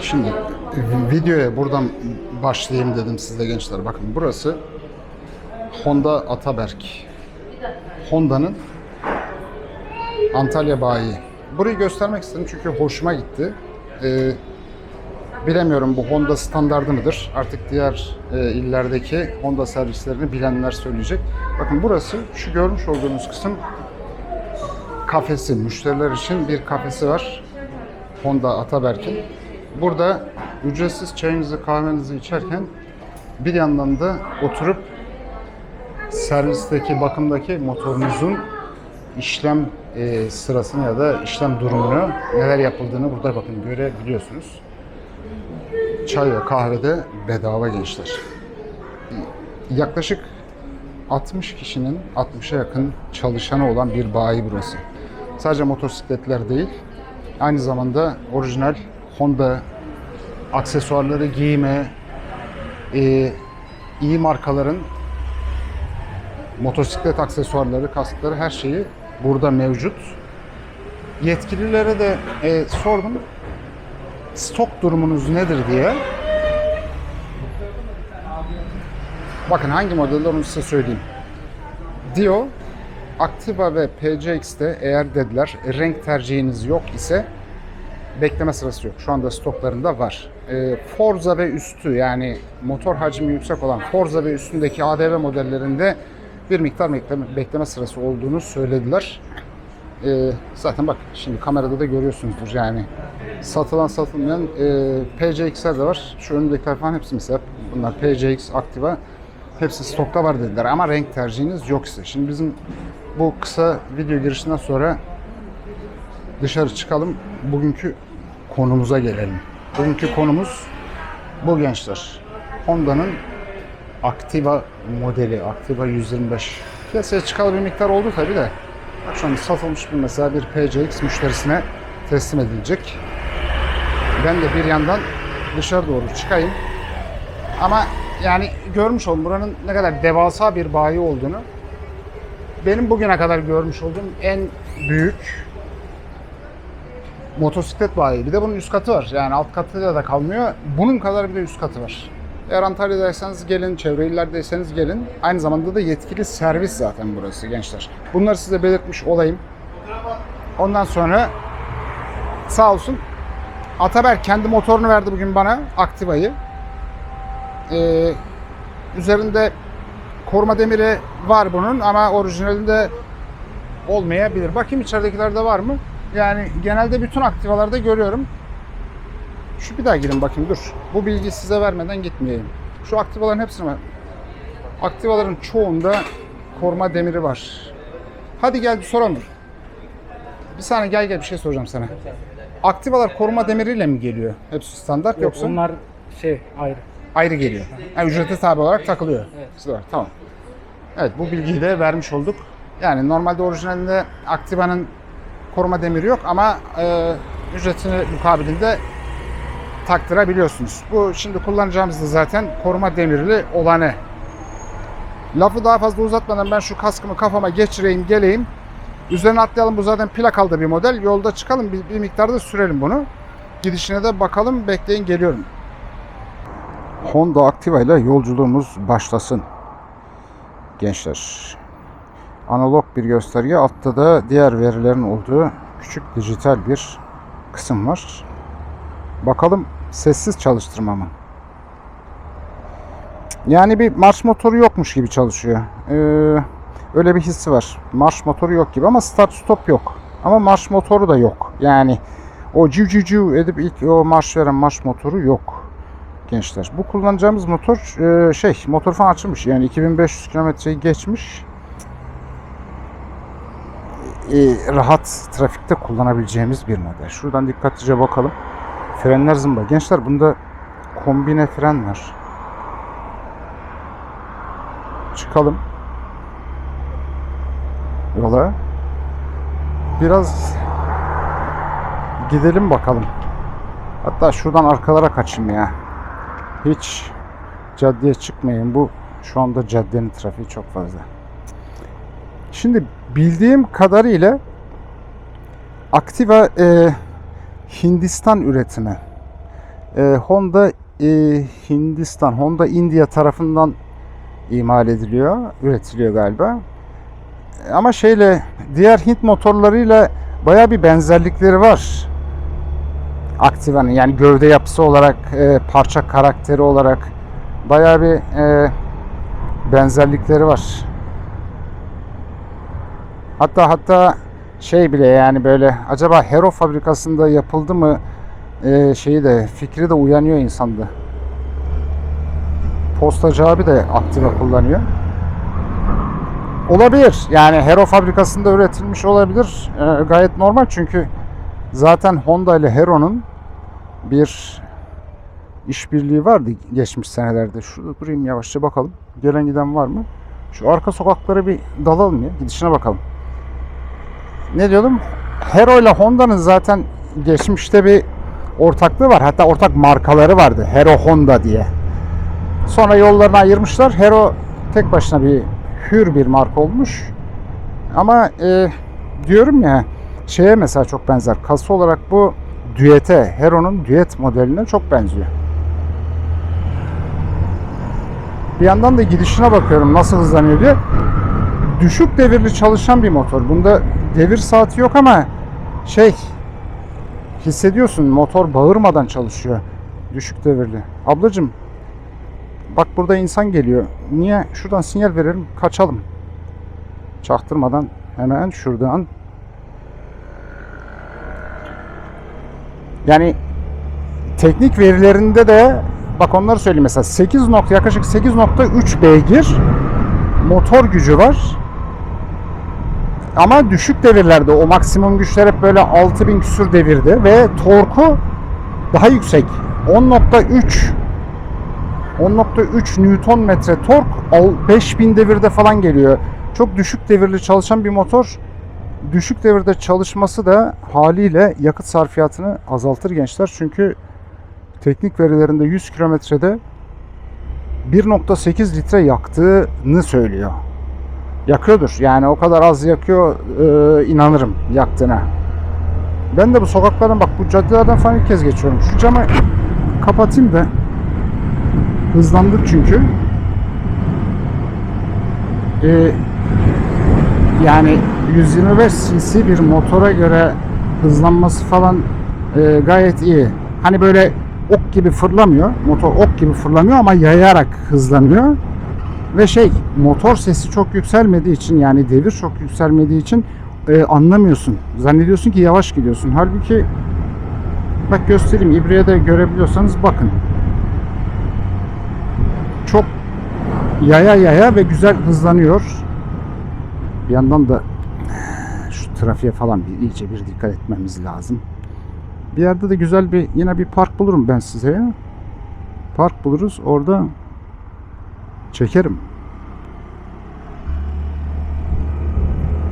Şimdi videoya buradan başlayayım dedim sizde gençler. Bakın burası Honda Ataberk. Honda'nın Antalya bayi. Burayı göstermek istedim çünkü hoşuma gitti. Ee, bilemiyorum bu Honda standardı mıdır? Artık diğer e, illerdeki Honda servislerini bilenler söyleyecek. Bakın burası şu görmüş olduğunuz kısım kafesi. Müşteriler için bir kafesi var. Honda Ataberk'in. Burada ücretsiz çayınızı kahvenizi içerken bir yandan da oturup servisteki bakımdaki motorunuzun işlem e, sırasını ya da işlem durumunu neler yapıldığını burada bakın görebiliyorsunuz. Çay ve kahve de bedava gençler. Yaklaşık 60 kişinin 60'a yakın çalışanı olan bir bayi burası. Sadece motosikletler değil, aynı zamanda orijinal Honda aksesuarları giyme, e, iyi markaların motosiklet aksesuarları, kaskları her şeyi burada mevcut. Yetkililere de e, sordum. Stok durumunuz nedir diye. Bakın hangi modeller onu size söyleyeyim. Dio, Activa ve PCX'te eğer dediler renk tercihiniz yok ise bekleme sırası yok. Şu anda stoklarında var. E, Forza ve üstü yani motor hacmi yüksek olan Forza ve üstündeki ADV modellerinde bir miktar bekleme, bekleme sırası olduğunu söylediler. E, zaten bak şimdi kamerada da görüyorsunuzdur yani satılan satılmayan e, PCX'ler de var. Şu önümdekiler falan hepsi mesela bunlar PCX, Activa hepsi stokta var dediler ama renk tercihiniz yok ise. Şimdi bizim bu kısa video girişinden sonra dışarı çıkalım. Bugünkü konumuza gelelim. Bugünkü konumuz bu gençler. Honda'nın Activa modeli, Activa 125. Piyasaya çıkalı bir miktar oldu tabi de. Bak şu an satılmış bir mesela bir PCX müşterisine teslim edilecek. Ben de bir yandan dışarı doğru çıkayım. Ama yani görmüş olun buranın ne kadar devasa bir bayi olduğunu. Benim bugüne kadar görmüş olduğum en büyük motosiklet bayi. Bir de bunun üst katı var. Yani alt katıyla da kalmıyor. Bunun kadar bir de üst katı var. Eğer Antalya'daysanız gelin, çevre illerdeyseniz gelin. Aynı zamanda da yetkili servis zaten burası gençler. Bunları size belirtmiş olayım. Ondan sonra sağ olsun Ataberk kendi motorunu verdi bugün bana, Activa'yı. Ee, üzerinde koruma demiri var bunun ama orijinalinde olmayabilir. Bakayım içeridekilerde var mı? Yani genelde bütün aktivalarda görüyorum. Şu bir daha girin bakayım dur. Bu bilgiyi size vermeden gitmeyeyim. Şu aktivaların hepsini var. Aktivaların çoğunda koruma demiri var. Hadi gel bir soralım. Bir saniye gel gel bir şey soracağım sana. Aktivalar koruma demiriyle mi geliyor? Hepsi standart Yok, yoksa onlar şey ayrı. Ayrı geliyor. Yani ücrete tabi olarak takılıyor. Evet. Tamam. Evet bu bilgiyi de vermiş olduk. Yani normalde orijinalinde Activa'nın koruma demiri yok ama e, ücretini mukabilinde taktırabiliyorsunuz. Bu şimdi kullanacağımız da zaten koruma demirli olanı. Lafı daha fazla uzatmadan ben şu kaskımı kafama geçireyim geleyim. Üzerine atlayalım bu zaten plakalı bir model. Yolda çıkalım bir, bir miktarda sürelim bunu. Gidişine de bakalım bekleyin geliyorum. Honda Activa ile yolculuğumuz başlasın. Gençler. Analog bir gösterge. Altta da diğer verilerin olduğu küçük dijital bir kısım var. Bakalım sessiz çalıştırma mı? Yani bir marş motoru yokmuş gibi çalışıyor. Ee, öyle bir hissi var. Marş motoru yok gibi ama start stop yok. Ama marş motoru da yok. Yani o civ civ civ edip ilk o marş veren marş motoru yok gençler. Bu kullanacağımız motor e, şey motor falan açılmış. Yani 2500 kilometreyi geçmiş. E, rahat trafikte kullanabileceğimiz bir model. Şuradan dikkatlice bakalım. Frenler zımba. Gençler bunda kombine fren var. Çıkalım. Yola. Biraz gidelim bakalım. Hatta şuradan arkalara kaçayım ya. Hiç caddeye çıkmayın. Bu şu anda caddenin trafiği çok fazla. Şimdi bildiğim kadarıyla Activa e, Hindistan üretimi. Ee, Honda e, Hindistan, Honda India tarafından imal ediliyor, üretiliyor galiba. Ama şeyle diğer Hint motorlarıyla baya bir benzerlikleri var. Activa'nın yani gövde yapısı olarak, e, parça karakteri olarak baya bir e, benzerlikleri var. Hatta hatta şey bile yani böyle acaba Hero fabrikasında yapıldı mı e, şeyi de fikri de uyanıyor insanda. Postacı abi de Activa kullanıyor. Olabilir. Yani Hero fabrikasında üretilmiş olabilir. E, gayet normal çünkü zaten Honda ile Hero'nun bir işbirliği vardı geçmiş senelerde. Şurada durayım yavaşça bakalım. Gelen giden var mı? Şu arka sokaklara bir dalalım ya. Gidişine bakalım. Ne diyordum? Hero ile Honda'nın zaten geçmişte bir ortaklığı var. Hatta ortak markaları vardı. Hero Honda diye. Sonra yollarını ayırmışlar. Hero tek başına bir hür bir marka olmuş. Ama e, diyorum ya şeye mesela çok benzer. Kasa olarak bu Duet'e, Hero'nun Duet modeline çok benziyor. Bir yandan da gidişine bakıyorum nasıl hızlanıyor diye. Düşük devirli çalışan bir motor. Bunda devir saati yok ama şey hissediyorsun motor bağırmadan çalışıyor. Düşük devirli. Ablacım bak burada insan geliyor. Niye? Şuradan sinyal verelim kaçalım. Çaktırmadan hemen şuradan. Yani teknik verilerinde de bak onları söyleyeyim mesela 8 nokta yaklaşık 8.3 beygir motor gücü var. Ama düşük devirlerde o maksimum güçler hep böyle 6000 küsür devirde ve torku daha yüksek. 10.3 10.3 Newton metre tork 5000 devirde falan geliyor. Çok düşük devirli çalışan bir motor. Düşük devirde çalışması da haliyle yakıt sarfiyatını azaltır gençler. Çünkü teknik verilerinde 100 kilometrede 1.8 litre yaktığını söylüyor. Yakıyordur. Yani o kadar az yakıyor e, inanırım yaktığına. Ben de bu sokaklardan bak bu caddelerden falan ilk kez geçiyorum. Şu camı kapatayım da hızlandık çünkü. E, yani 125 cc bir motora göre hızlanması falan e, gayet iyi. Hani böyle ok gibi fırlamıyor. Motor ok gibi fırlamıyor ama yayarak hızlanıyor. Ve şey motor sesi çok yükselmediği için yani devir çok yükselmediği için e, anlamıyorsun. Zannediyorsun ki yavaş gidiyorsun. Halbuki bak göstereyim ibreye de görebiliyorsanız bakın. Çok yaya yaya ve güzel hızlanıyor. Bir yandan da şu trafiğe falan bir iyice bir dikkat etmemiz lazım. Bir yerde de güzel bir yine bir park bulurum ben size. Park buluruz orada çekerim.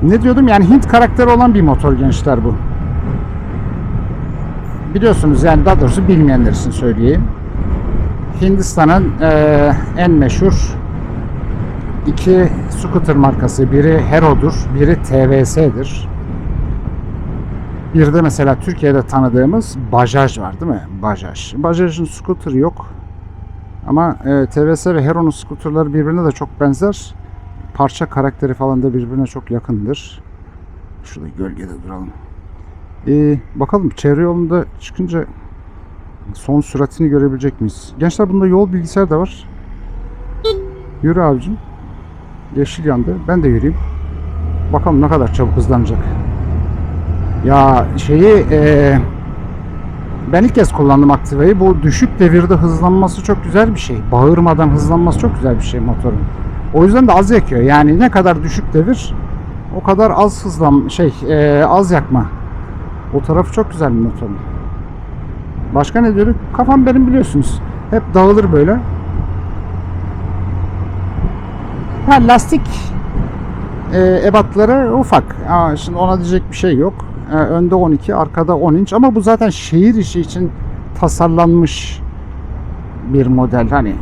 Ne diyordum yani Hint karakteri olan bir motor gençler bu. Biliyorsunuz yani daha doğrusu bilmeyenler için söyleyeyim. Hindistan'ın eee, en meşhur iki scooter markası. Biri Hero'dur, biri TVS'dir. Bir de mesela Türkiye'de tanıdığımız Bajaj var değil mi? Bajaj. Bajaj'ın scooter'ı yok. Ama e, TVS ve Hero'nun scooter'ları birbirine de çok benzer. Parça karakteri falan da birbirine çok yakındır. Şurada gölgede duralım. E, bakalım çevre yolunda çıkınca son süratini görebilecek miyiz? Gençler bunda yol bilgisayar da var. Yürü abicim. Yeşil yandı. Ben de yürüyeyim. Bakalım ne kadar çabuk hızlanacak. Ya şeyi e, ben ilk kez kullandım Activa'yı. Bu düşük devirde hızlanması çok güzel bir şey. Bağırmadan hızlanması çok güzel bir şey motorun. O yüzden de az yakıyor. Yani ne kadar düşük devir o kadar az hızlan şey e, az yakma. O tarafı çok güzel bir motorun. Başka ne diyorduk? Kafam benim biliyorsunuz. Hep dağılır böyle. Ha lastik e, ebatları ufak. Aa, şimdi ona diyecek bir şey yok. E, önde 12, arkada 10 inç ama bu zaten şehir işi için tasarlanmış bir model. Hani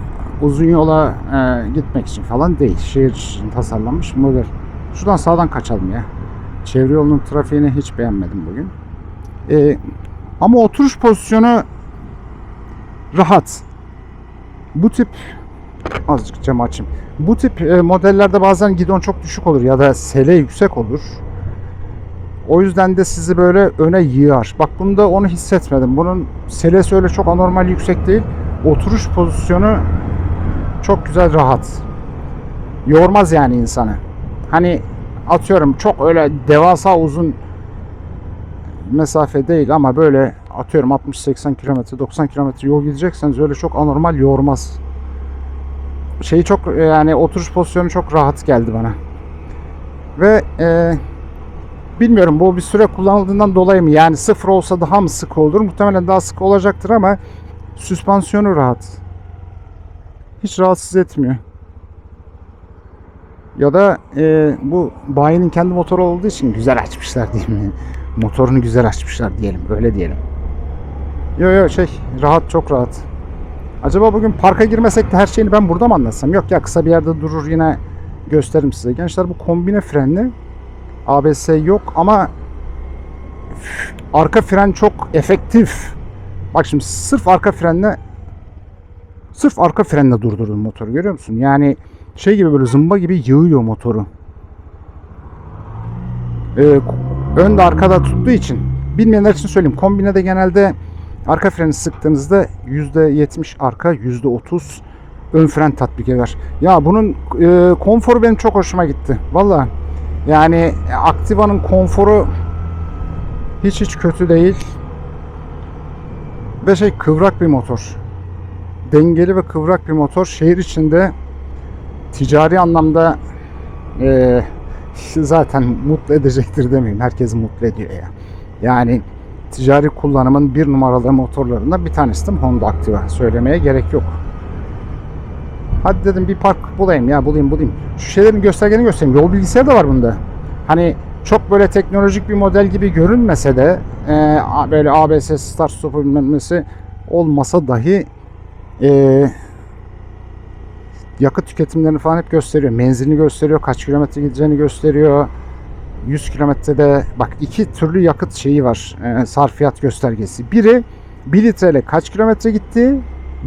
uzun yola e, gitmek için falan değil. Şehir için tasarlanmış model. Şuradan sağdan kaçalım ya. Çevre yolunun trafiğini hiç beğenmedim bugün. E, Ama oturuş pozisyonu rahat. Bu tip azıcık camı açayım. Bu tip e, modellerde bazen gidon çok düşük olur ya da sele yüksek olur. O yüzden de sizi böyle öne yığar. Bak bunda onu hissetmedim. Bunun selesi öyle çok anormal yüksek değil. Oturuş pozisyonu çok güzel rahat. Yormaz yani insanı. Hani atıyorum çok öyle devasa uzun mesafe değil ama böyle atıyorum 60-80 kilometre 90 kilometre yol gidecekseniz öyle çok anormal yormaz. Şeyi çok yani oturuş pozisyonu çok rahat geldi bana. Ve e, bilmiyorum bu bir süre kullanıldığından dolayı mı yani sıfır olsa daha mı sık olur muhtemelen daha sık olacaktır ama süspansiyonu rahat. Hiç rahatsız etmiyor. Ya da e, bu bayinin kendi motoru olduğu için güzel açmışlar mi? Motorunu güzel açmışlar diyelim. Öyle diyelim. Yo yo şey rahat çok rahat. Acaba bugün parka girmesek de her şeyini ben burada mı anlatsam? Yok ya kısa bir yerde durur yine gösteririm size. Gençler bu kombine frenli. ABS yok ama arka fren çok efektif. Bak şimdi sırf arka frenle sırf arka frenle durdurdum motoru görüyor musun? Yani şey gibi böyle zımba gibi yığıyor motoru. Ee, önde arkada tuttuğu için bilmeyenler için söyleyeyim. Kombinede genelde arka freni sıktığınızda %70 arka %30 ön fren tatbik eder. Ya bunun e, konforu benim çok hoşuma gitti. Valla yani Activa'nın konforu hiç hiç kötü değil. Ve şey kıvrak bir motor. Dengeli ve kıvrak bir motor. Şehir içinde ticari anlamda e, zaten mutlu edecektir demeyeyim. Herkes mutlu ediyor ya. Yani ticari kullanımın bir numaralı motorlarından bir tanesi Honda Activa. Söylemeye gerek yok. Hadi dedim bir park bulayım ya bulayım bulayım. Şu şeylerin göstergeni göstereyim. Yol bilgisayarı da var bunda. Hani çok böyle teknolojik bir model gibi görünmese de e, böyle ABS start stop bilmem nesi olmasa dahi e, yakıt tüketimlerini falan hep gösteriyor. Menzilini gösteriyor, kaç kilometre gideceğini gösteriyor. 100 kilometrede bak iki türlü yakıt şeyi var. e, sarfiyat göstergesi. Biri 1 litreyle kaç kilometre gitti,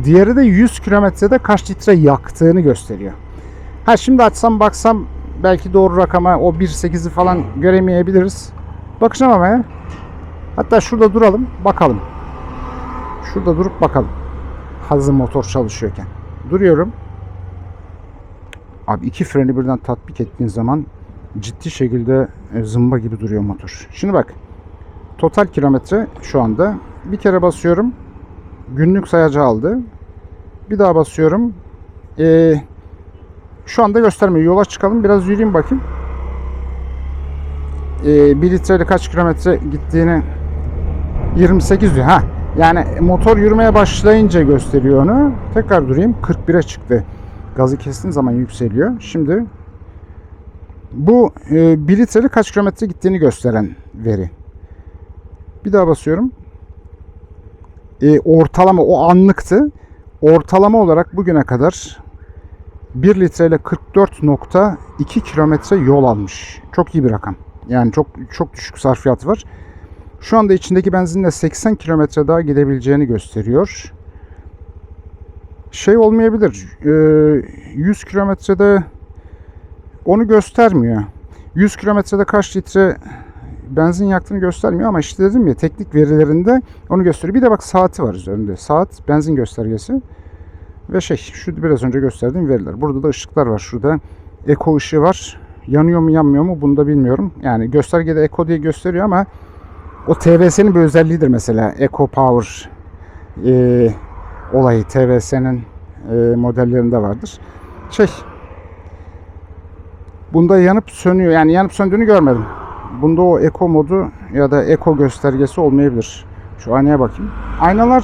diğeri de 100 kilometrede kaç litre yaktığını gösteriyor. Ha şimdi açsam baksam belki doğru rakama o 1.8'i falan göremeyebiliriz. Bakacağım ama ya. Hatta şurada duralım, bakalım. Şurada durup bakalım. Hazır motor çalışıyorken. Duruyorum. Abi iki freni birden tatbik ettiğin zaman ciddi şekilde e, zımba gibi duruyor motor. Şimdi bak. Total kilometre şu anda. Bir kere basıyorum. Günlük sayacı aldı. Bir daha basıyorum. Ee, şu anda göstermiyor. Yola çıkalım. Biraz yürüyeyim bakayım. Ee, 1 litreyle kaç kilometre gittiğini 28 diyor. Ha. Yani motor yürümeye başlayınca gösteriyor onu. Tekrar durayım. 41'e çıktı. Gazı kestiğin zaman yükseliyor. Şimdi bu e, 1 litreli kaç kilometre gittiğini gösteren veri. Bir daha basıyorum. E, ortalama o anlıktı. Ortalama olarak bugüne kadar 1 litreyle 44.2 kilometre yol almış. Çok iyi bir rakam. Yani çok çok düşük sarfiyatı var. Şu anda içindeki benzinle 80 kilometre daha gidebileceğini gösteriyor. Şey olmayabilir. e, 100 kilometrede onu göstermiyor. 100 kilometrede kaç litre benzin yaktığını göstermiyor ama işte dedim ya teknik verilerinde onu gösteriyor. Bir de bak saati var üzerinde. Saat, benzin göstergesi ve şey şu biraz önce gösterdiğim veriler. Burada da ışıklar var. Şurada eko ışığı var. Yanıyor mu yanmıyor mu bunu da bilmiyorum. Yani göstergede eko diye gösteriyor ama o TVS'nin bir özelliğidir mesela. Eco Power e, olayı TVS'nin e, modellerinde vardır. Şey Bunda yanıp sönüyor. Yani yanıp söndüğünü görmedim. Bunda o eko modu ya da eko göstergesi olmayabilir. Şu aynaya bakayım. Aynalar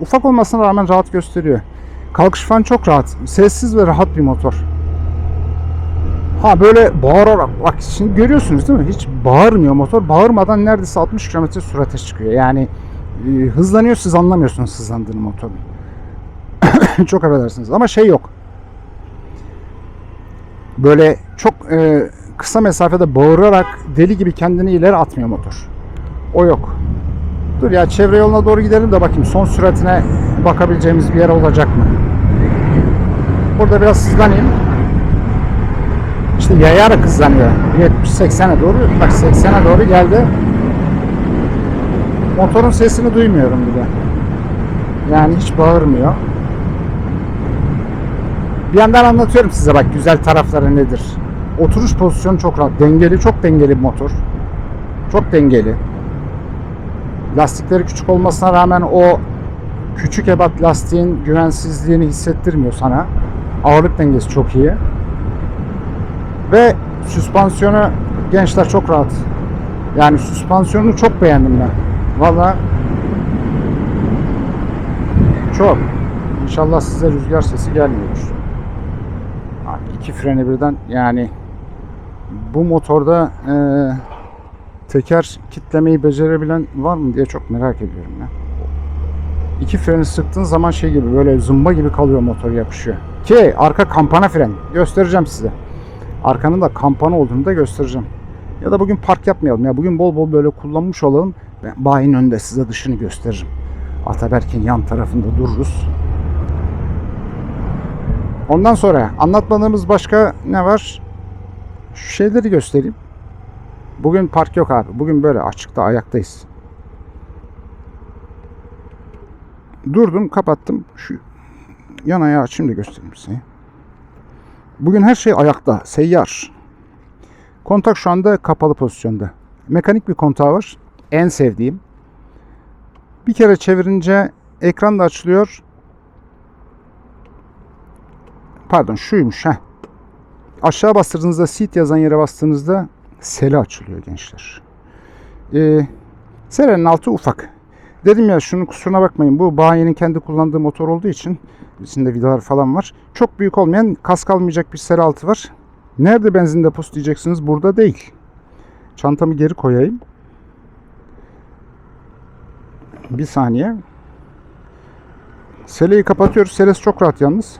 ufak olmasına rağmen rahat gösteriyor. Kalkış falan çok rahat. Sessiz ve rahat bir motor. Ha böyle bağırarak bak şimdi görüyorsunuz değil mi? Hiç bağırmıyor motor. Bağırmadan neredeyse 60 km sürate çıkıyor. Yani e, hızlanıyor siz anlamıyorsunuz hızlandığını motorun. çok affedersiniz ama şey yok böyle çok e, kısa mesafede bağırarak deli gibi kendini ileri atmıyor motor. O yok. Dur ya çevre yoluna doğru gidelim de bakayım son süratine bakabileceğimiz bir yer olacak mı? Burada biraz hızlanayım. İşte yayarak hızlanıyor. 70-80'e doğru. Bak 80'e doğru geldi. Motorun sesini duymuyorum bile. Yani hiç bağırmıyor. Bir yandan anlatıyorum size bak güzel tarafları nedir. Oturuş pozisyonu çok rahat. Dengeli, çok dengeli bir motor. Çok dengeli. Lastikleri küçük olmasına rağmen o küçük ebat lastiğin güvensizliğini hissettirmiyor sana. Ağırlık dengesi çok iyi. Ve süspansiyonu gençler çok rahat. Yani süspansiyonunu çok beğendim ben. Valla çok. İnşallah size rüzgar sesi gelmiyordur. İki freni birden yani bu motorda eee teker kitlemeyi becerebilen var mı diye çok merak ediyorum ya. İki freni sıktığın zaman şey gibi böyle zımba gibi kalıyor motor yapışıyor. Ki arka kampana fren göstereceğim size. Arkanın da kampana olduğunu da göstereceğim. Ya da bugün park yapmayalım ya. Bugün bol bol böyle kullanmış olalım. Ben bayinin önünde size dışını gösteririm. Ataberk'in yan tarafında dururuz. Ondan sonra anlatmadığımız başka ne var? Şu şeyleri göstereyim. Bugün park yok abi. Bugün böyle açıkta ayaktayız. Durdum, kapattım. Şu yan ayağı da göstereyim size. Bugün her şey ayakta, seyyar. Kontak şu anda kapalı pozisyonda. Mekanik bir kontağı var. En sevdiğim. Bir kere çevirince ekran da açılıyor. Pardon şuymuş ha. Aşağı bastırdığınızda seat yazan yere bastığınızda seli açılıyor gençler. Ee, Serenin altı ufak. Dedim ya şunun kusuruna bakmayın. Bu bayiyenin kendi kullandığı motor olduğu için içinde vidalar falan var. Çok büyük olmayan kask almayacak bir seri altı var. Nerede benzin deposu diyeceksiniz. Burada değil. Çantamı geri koyayım. Bir saniye. Seleyi kapatıyoruz. Selesi çok rahat yalnız.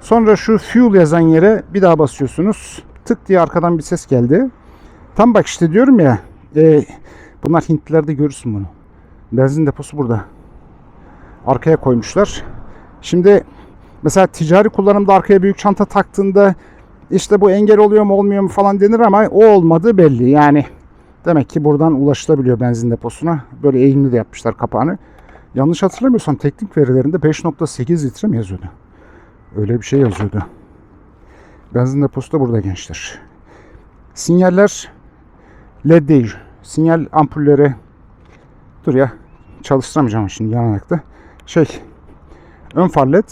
Sonra şu fuel yazan yere bir daha basıyorsunuz. Tık diye arkadan bir ses geldi. Tam bak işte diyorum ya. E, bunlar Hintlilerde görürsün bunu. Benzin deposu burada. Arkaya koymuşlar. Şimdi mesela ticari kullanımda arkaya büyük çanta taktığında işte bu engel oluyor mu olmuyor mu falan denir ama o olmadığı belli. Yani demek ki buradan ulaşılabiliyor benzin deposuna. Böyle eğimli de yapmışlar kapağını. Yanlış hatırlamıyorsam teknik verilerinde 5.8 litre mi yazıyordu? Öyle bir şey yazıyordu. Benzin deposu da burada gençler. Sinyaller LED değil. Sinyal ampulleri dur ya çalıştıramayacağım şimdi yanakta. Şey ön far LED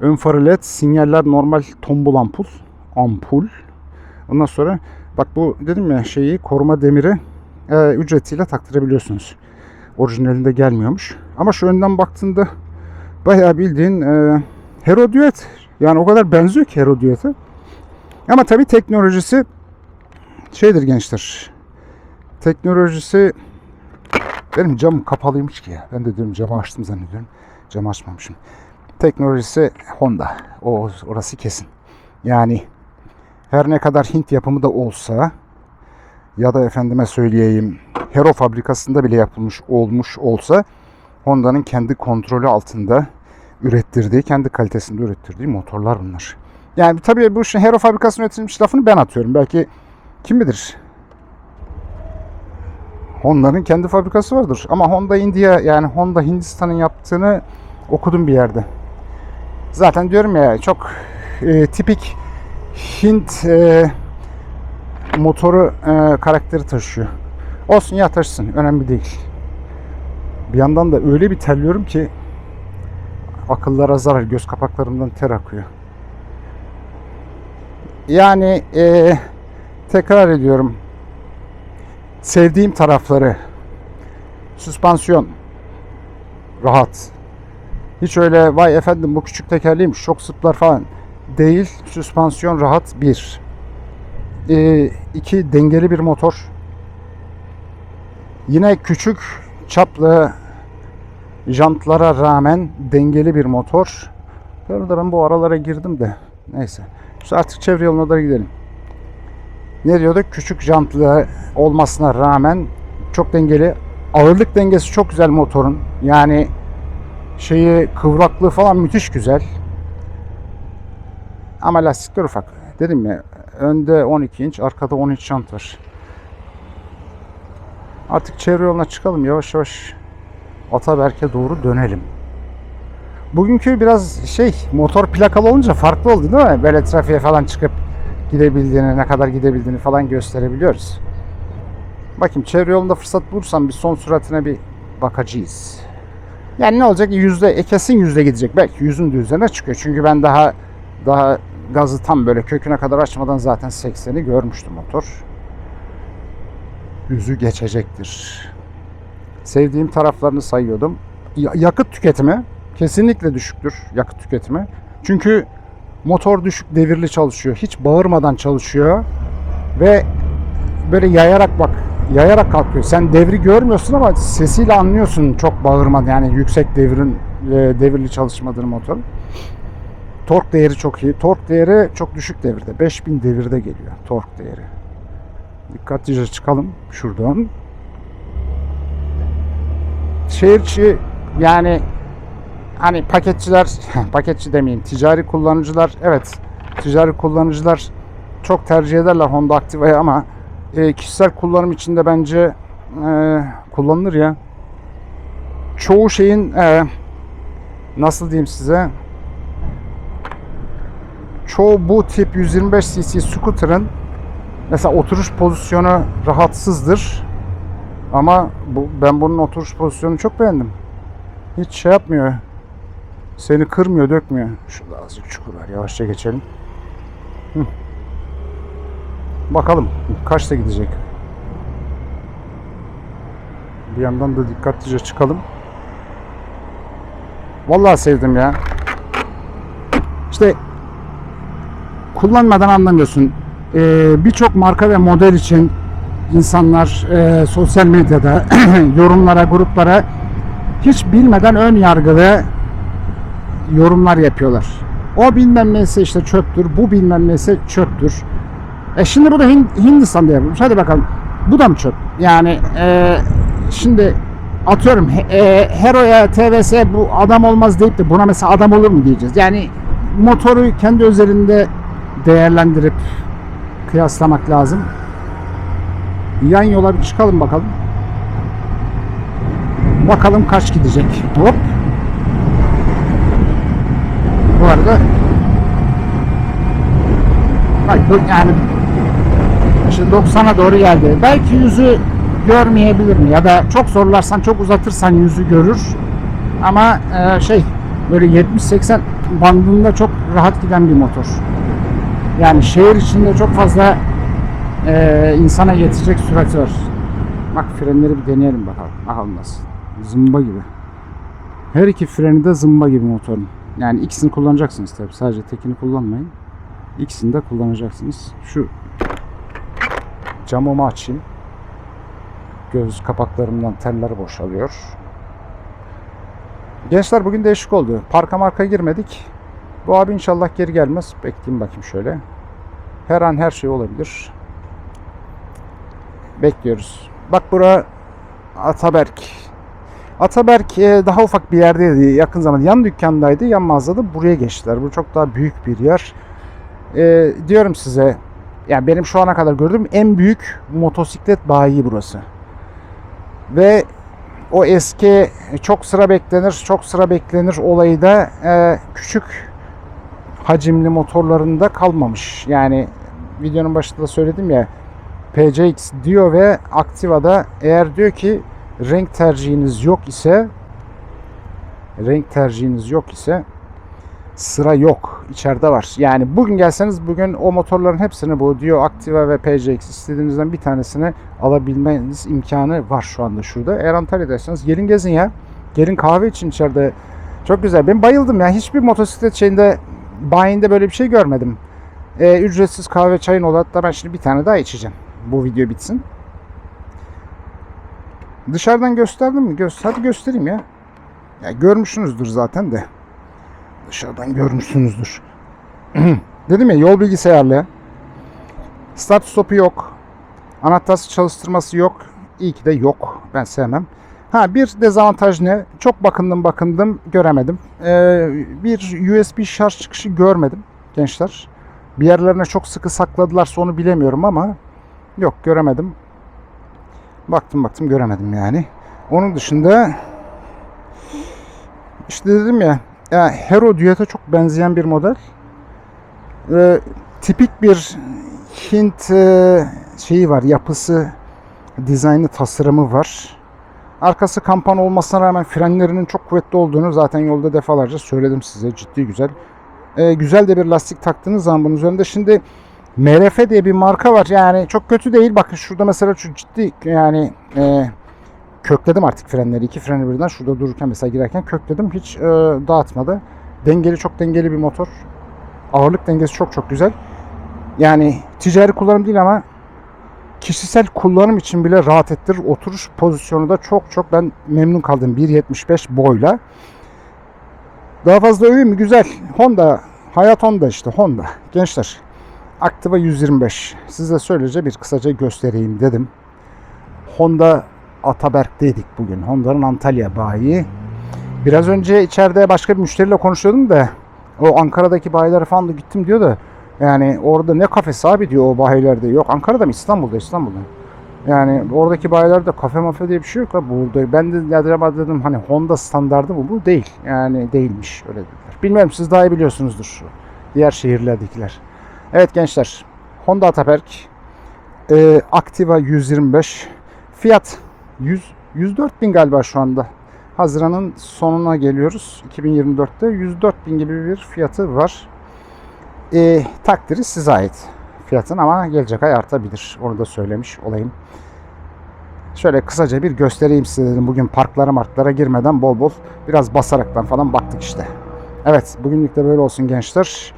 ön farı LED sinyaller normal tombul ampul ampul ondan sonra bak bu dedim ya şeyi koruma demiri e, ücretiyle taktırabiliyorsunuz. Orijinalinde gelmiyormuş. Ama şu önden baktığında bayağı bildiğin e, Hero Duet. Yani o kadar benziyor ki Hero Duet'e. Ama tabii teknolojisi şeydir gençler. Teknolojisi benim camım kapalıymış ki ya. Ben de diyorum camı açtım zannediyorum. Camı açmamışım. Teknolojisi Honda. O orası kesin. Yani her ne kadar Hint yapımı da olsa ya da efendime söyleyeyim Hero fabrikasında bile yapılmış olmuş olsa Honda'nın kendi kontrolü altında ürettirdiği, kendi kalitesinde ürettirdiği motorlar bunlar. Yani tabii bu şey Hero fabrikasında üretilmiş lafını ben atıyorum. Belki kim bilir Honda'nın kendi fabrikası vardır. Ama Honda India yani Honda Hindistan'ın yaptığını okudum bir yerde. Zaten diyorum ya çok e, tipik Hint e, motoru e, karakteri taşıyor. Olsun ya taşısın önemli değil. Bir yandan da öyle bir terliyorum ki akıllara zarar. Göz kapaklarımdan ter akıyor. Yani e, tekrar ediyorum. Sevdiğim tarafları süspansiyon rahat. Hiç öyle vay efendim bu küçük tekerliymiş çok sıplar falan değil. Süspansiyon rahat bir. E, iki dengeli bir motor. Yine küçük çaplı jantlara rağmen dengeli bir motor. De ben bu aralara girdim de. Neyse. İşte artık çevre yoluna da gidelim. Ne diyorduk? Küçük jantlı olmasına rağmen çok dengeli Ağırlık dengesi çok güzel motorun. Yani şeyi kıvraklığı falan müthiş güzel. Ama lastikler ufak. Dedim ya önde 12 inç, arkada 13 jant var. Artık çevre yoluna çıkalım yavaş yavaş Ataberk'e doğru dönelim. Bugünkü biraz şey motor plakalı olunca farklı oldu değil mi? Böyle trafiğe falan çıkıp gidebildiğini, ne kadar gidebildiğini falan gösterebiliyoruz. Bakayım çevre yolunda fırsat bulursam bir son süratine bir bakacağız. Yani ne olacak? Yüzde, e, kesin yüzde gidecek. Belki yüzün de çıkıyor. Çünkü ben daha daha gazı tam böyle köküne kadar açmadan zaten 80'i görmüştüm motor. Yüzü geçecektir. Sevdiğim taraflarını sayıyordum. Ya- yakıt tüketimi kesinlikle düşüktür. Yakıt tüketimi. Çünkü motor düşük devirli çalışıyor. Hiç bağırmadan çalışıyor. Ve böyle yayarak bak yayarak kalkıyor. Sen devri görmüyorsun ama sesiyle anlıyorsun çok bağırmadan yani yüksek devrin e, devirli çalışmadığını motorun. Tork değeri çok iyi. Tork değeri çok düşük devirde. 5000 devirde geliyor tork değeri. Dikkatlice çıkalım şuradan. Şehir yani hani paketçiler, paketçi demeyeyim, ticari kullanıcılar evet ticari kullanıcılar çok tercih ederler Honda Activa'yı ama e, kişisel kullanım içinde bence e, kullanılır ya. Çoğu şeyin e, nasıl diyeyim size çoğu bu tip 125 cc scooter'ın mesela oturuş pozisyonu rahatsızdır. Ama bu, ben bunun oturuş pozisyonunu çok beğendim. Hiç şey yapmıyor. Seni kırmıyor, dökmüyor. Şurada azıcık çukur var. Yavaşça geçelim. Hı. Bakalım kaçta gidecek. Bir yandan da dikkatlice çıkalım. Vallahi sevdim ya. İşte kullanmadan anlamıyorsun. Ee, Birçok marka ve model için insanlar e, sosyal medyada yorumlara, gruplara hiç bilmeden ön yargılı yorumlar yapıyorlar. O bilmem neyse işte çöptür, bu bilmem neyse çöptür. E şimdi bu da Hin- Hindistan'da yapılmış. Hadi bakalım. Bu da mı çöp? Yani e, şimdi atıyorum e, Hero'ya, TVS bu adam olmaz deyip de buna mesela adam olur mu diyeceğiz. Yani motoru kendi özelinde değerlendirip kıyaslamak lazım. Yan yola bir çıkalım bakalım. Bakalım kaç gidecek. Hop. Bu arada Bak yani işte 90'a doğru geldi. Belki yüzü görmeyebilir mi? Ya da çok zorlarsan, çok uzatırsan yüzü görür. Ama e, şey böyle 70-80 bandında çok rahat giden bir motor. Yani şehir içinde çok fazla e, insana yetecek sürati var. Bak frenleri bir deneyelim bakalım. Bakalım nasıl. Zımba gibi. Her iki freni de zımba gibi motorun. Yani ikisini kullanacaksınız tabii. Sadece tekini kullanmayın. İkisini de kullanacaksınız. Şu camımı açayım. Göz kapaklarımdan teller boşalıyor. Gençler bugün değişik oldu. Parka marka girmedik. Bu abi inşallah geri gelmez. Bekleyeyim bakayım şöyle. Her an her şey olabilir. Bekliyoruz. Bak bura Ataberk. Ataberk e, daha ufak bir yerdeydi yakın zamanda. Yan dükkandaydı, yan mağazada buraya geçtiler. Bu çok daha büyük bir yer. E, diyorum size, yani benim şu ana kadar gördüğüm en büyük motosiklet bayi burası. Ve o eski çok sıra beklenir, çok sıra beklenir olayı da e, küçük hacimli motorlarında kalmamış. Yani videonun başında da söyledim ya PCX diyor ve Activa'da eğer diyor ki renk tercihiniz yok ise renk tercihiniz yok ise sıra yok. içeride var. Yani bugün gelseniz bugün o motorların hepsini bu diyor Activa ve PCX istediğinizden bir tanesini alabilmeniz imkanı var şu anda şurada. Eğer Antalya'daysanız gelin gezin ya. Gelin kahve için içeride. Çok güzel. Ben bayıldım ya. Hiçbir motosiklet şeyinde bayinde böyle bir şey görmedim. Ee, ücretsiz kahve çayın olur. Hatta ben şimdi bir tane daha içeceğim. Bu video bitsin. Dışarıdan gösterdim mi? Göz Hadi göstereyim ya. Ya görmüşsünüzdür zaten de. Dışarıdan görmüşsünüzdür. Dedim ya yol bilgisayarlı. Start stopu yok. Anahtarsız çalıştırması yok. İyi ki de yok. Ben sevmem. Ha bir dezavantaj ne? Çok bakındım bakındım göremedim. Ee, bir USB şarj çıkışı görmedim gençler. Bir yerlerine çok sıkı sakladılarsa onu bilemiyorum ama yok göremedim. Baktım baktım göremedim yani. Onun dışında işte dedim ya, ya Hero Duet'e çok benzeyen bir model. Ve tipik bir Hint e, şeyi var, yapısı, dizaynı, tasarımı var. Arkası kampan olmasına rağmen frenlerinin çok kuvvetli olduğunu zaten yolda defalarca söyledim size. Ciddi güzel. E, güzel de bir lastik taktığınız zaman bunun üzerinde şimdi MRF diye bir marka var. Yani çok kötü değil. Bakın şurada mesela şu ciddi yani e, kökledim artık frenleri. iki freni birden şurada dururken mesela girerken kökledim. Hiç e, dağıtmadı. Dengeli çok dengeli bir motor. Ağırlık dengesi çok çok güzel. Yani ticari kullanım değil ama kişisel kullanım için bile rahat ettirir. Oturuş pozisyonu da çok çok ben memnun kaldım. 1.75 boyla. Daha fazla öveyim mi? Güzel. Honda. Hayat Honda işte. Honda. Gençler. Activa 125. Size söylece bir kısaca göstereyim dedim. Honda Ataberk'teydik bugün. Honda'nın Antalya bayi. Biraz önce içeride başka bir müşteriyle konuşuyordum da o Ankara'daki bayilere falan da gittim diyor da yani orada ne kafesi abi diyor o bayilerde. Yok Ankara'da mı? İstanbul'da İstanbul'da. Yani oradaki bayilerde kafe mafe diye bir şey yok burada. Ben de acaba dedim hani Honda standardı mı bu? Değil. Yani değilmiş öyle dediler. Bilmiyorum siz daha iyi biliyorsunuzdur. Diğer şehirlerdekiler. Evet gençler. Honda Ataberk. E, Activa 125. Fiyat 100, 104 bin galiba şu anda. Haziran'ın sonuna geliyoruz. 2024'te 104 bin gibi bir fiyatı var. E, takdiri size ait fiyatın ama gelecek ay artabilir. Onu da söylemiş olayım. Şöyle kısaca bir göstereyim size dedim. Bugün parklara marklara girmeden bol bol biraz basaraktan falan baktık işte. Evet bugünlük de böyle olsun gençler.